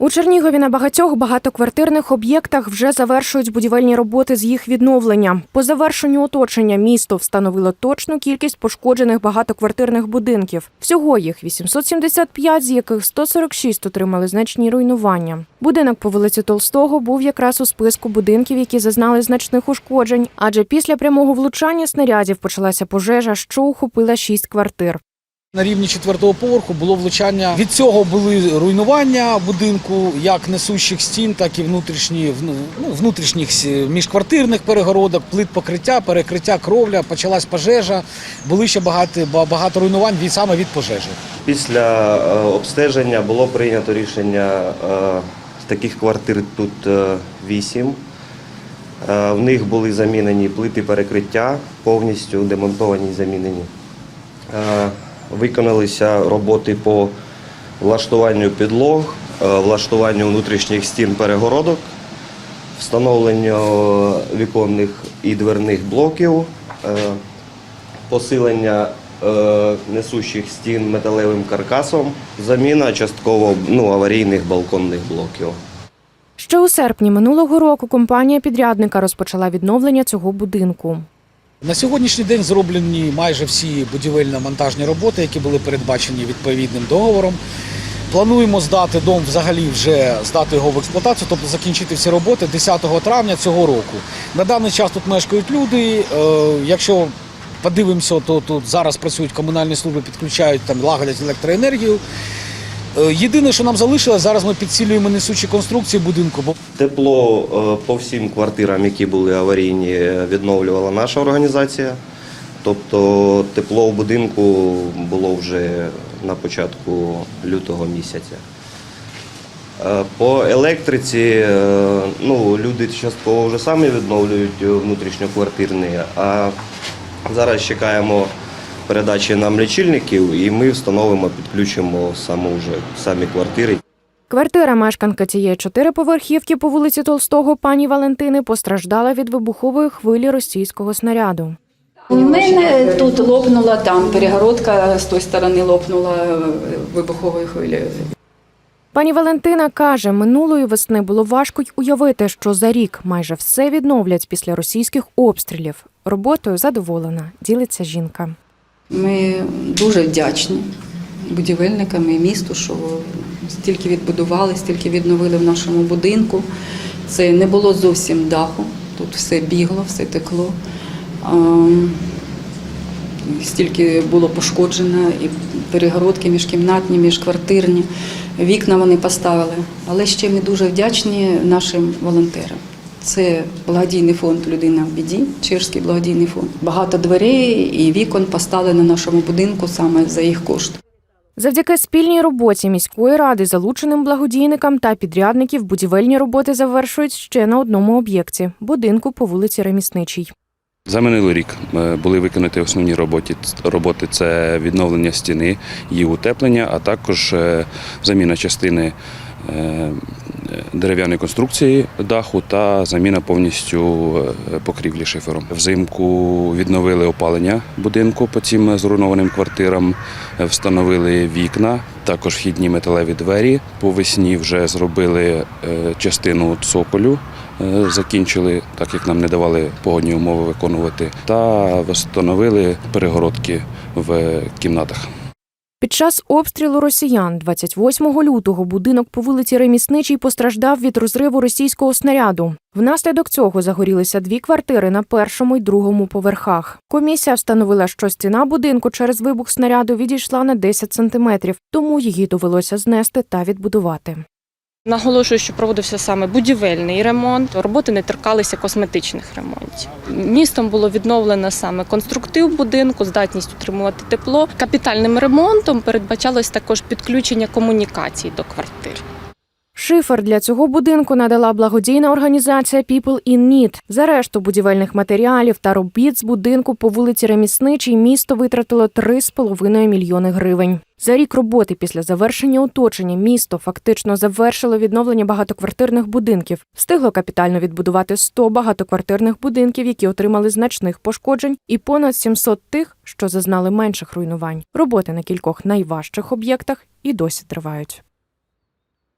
У Чернігові на багатьох багатоквартирних об'єктах вже завершують будівельні роботи з їх відновлення. По завершенню оточення місто встановило точну кількість пошкоджених багатоквартирних будинків. Всього їх 875, з яких 146 отримали значні руйнування. Будинок по вулиці Толстого був якраз у списку будинків, які зазнали значних ушкоджень, адже після прямого влучання снарядів почалася пожежа, що охопила шість квартир. На рівні четвертого поверху було влучання. Від цього були руйнування будинку, як несущих стін, так і внутрішні, ну, внутрішніх міжквартирних перегородок, плит покриття, перекриття кровля, почалась пожежа. Були ще багато, багато руйнувань від саме від пожежі. Після е, обстеження було прийнято рішення е, таких квартир тут е, вісім. В них були замінені плити перекриття, повністю демонтовані і замінені. Виконалися роботи по влаштуванню підлог, е, влаштуванню внутрішніх стін перегородок, встановленню віконних і дверних блоків, е, посилення е, несущих стін металевим каркасом, заміна частково ну, аварійних балконних блоків. Ще у серпні минулого року компанія підрядника розпочала відновлення цього будинку. На сьогоднішній день зроблені майже всі будівельно-монтажні роботи, які були передбачені відповідним договором. Плануємо здати дом взагалі вже здати його в експлуатацію, тобто закінчити всі роботи 10 травня цього року. На даний час тут мешкають люди. Е, Якщо подивимося, то тут зараз працюють комунальні служби, підключають там, лагодять електроенергію. Е, Єдине, що нам залишилось, зараз ми підсилюємо несучі конструкції будинку, Тепло е, по всім квартирам, які були аварійні, е, відновлювала наша організація. Тобто тепло в будинку було вже на початку лютого місяця. По електриці ну, люди частково вже самі відновлюють внутрішньоквартирні, а зараз чекаємо передачі нам лічильників і ми встановимо, підключимо саму вже самі квартири. Квартира мешканка цієї чотириповерхівки по вулиці Толстого пані Валентини постраждала від вибухової хвилі російського снаряду. У мене тут лопнула там перегородка з тої сторони лопнула е, вибуховою хвилею. Пані Валентина каже, минулої весни було важко й уявити, що за рік майже все відновлять після російських обстрілів. Роботою задоволена, ділиться жінка. Ми дуже вдячні будівельникам і місту, що стільки відбудували, стільки відновили в нашому будинку. Це не було зовсім даху, тут все бігло, все текло. Стільки було пошкоджено, і перегородки міжкімнатні, міжквартирні, вікна вони поставили. Але ще ми дуже вдячні нашим волонтерам. Це благодійний фонд Людина в біді, Чешський благодійний фонд. Багато дверей і вікон поставили на нашому будинку саме за їх кошт. Завдяки спільній роботі міської ради, залученим благодійникам та підрядників, будівельні роботи завершують ще на одному об'єкті будинку по вулиці Ремісничій. За минулий рік е, були виконані основні роботи. роботи це відновлення стіни, її утеплення, а також е, заміна частини е, дерев'яної конструкції даху та заміна повністю е, покрівлі шифером. Взимку відновили опалення будинку по цим зруйнованим квартирам, е, встановили вікна, також вхідні металеві двері. По весні вже зробили е, частину цоколю закінчили, так як нам не давали погодні умови виконувати, та встановили перегородки в кімнатах. Під час обстрілу росіян 28 лютого будинок по вулиці Ремісничій постраждав від розриву російського снаряду. Внаслідок цього загорілися дві квартири на першому й другому поверхах. Комісія встановила, що стіна будинку через вибух снаряду відійшла на 10 сантиметрів, тому її довелося знести та відбудувати. Наголошую, що проводився саме будівельний ремонт. Роботи не торкалися косметичних ремонтів. Містом було відновлено саме конструктив будинку, здатність утримувати тепло. Капітальним ремонтом передбачалось також підключення комунікацій до квартир. Шифер для цього будинку надала благодійна організація People in Need. За решту будівельних матеріалів та робіт з будинку по вулиці Ремісничій місто витратило 3,5 мільйони гривень. За рік роботи після завершення оточення місто фактично завершило відновлення багатоквартирних будинків. Встигло капітально відбудувати 100 багатоквартирних будинків, які отримали значних пошкоджень, і понад 700 тих, що зазнали менших руйнувань. Роботи на кількох найважчих об'єктах і досі тривають.